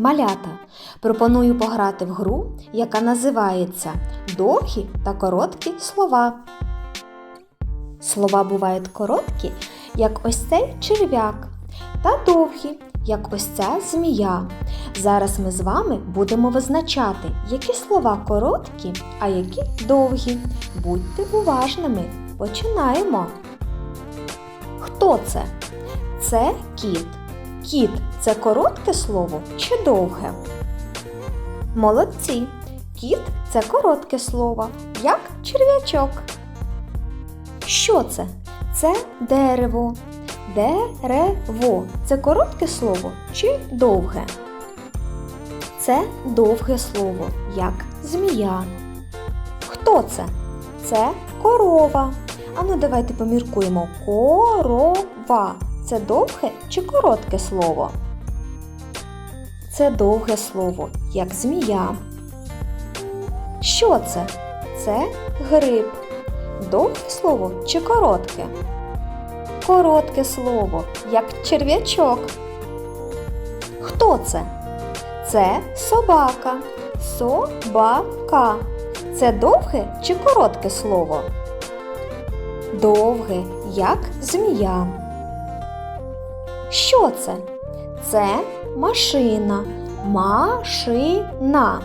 Малята, пропоную пограти в гру, яка називається Довгі та короткі слова. Слова бувають короткі, як ось цей черв'як, та довгі, як ось ця змія. Зараз ми з вами будемо визначати, які слова короткі, а які довгі. Будьте уважними. Починаємо. Хто це? Це кіт. Кіт це коротке слово чи довге? Молодці. Кіт це коротке слово, як черв'ячок. Що це? Це дерево. Дерево це коротке слово чи довге? Це довге слово, як змія. Хто це? Це корова. Ану, давайте поміркуємо. Корова. Це довге чи коротке слово? Це довге слово, як змія. Що це? Це гриб. Довге слово чи коротке? Коротке слово, як черв'ячок. Хто це? Це собака. Собака. Це довге чи коротке слово? Довге, як змія. Що це? Це машина. Машина.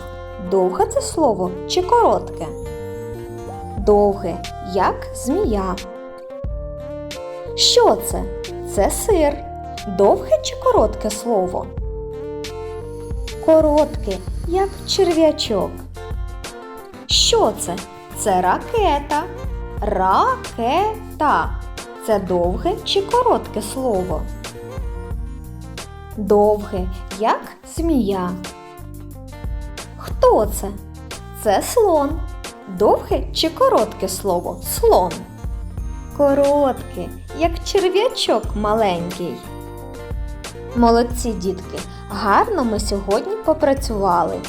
Довге це слово чи коротке? Довге, як змія. Що це? Це сир. Довге чи коротке слово? Коротке, як черв'ячок. Що це? Це ракета. Ракета. Це довге чи коротке слово? Довге, як змія. Хто це? Це слон. Довге чи коротке слово? Слон. Коротке, як черв'ячок маленький. Молодці, дітки! Гарно ми сьогодні попрацювали.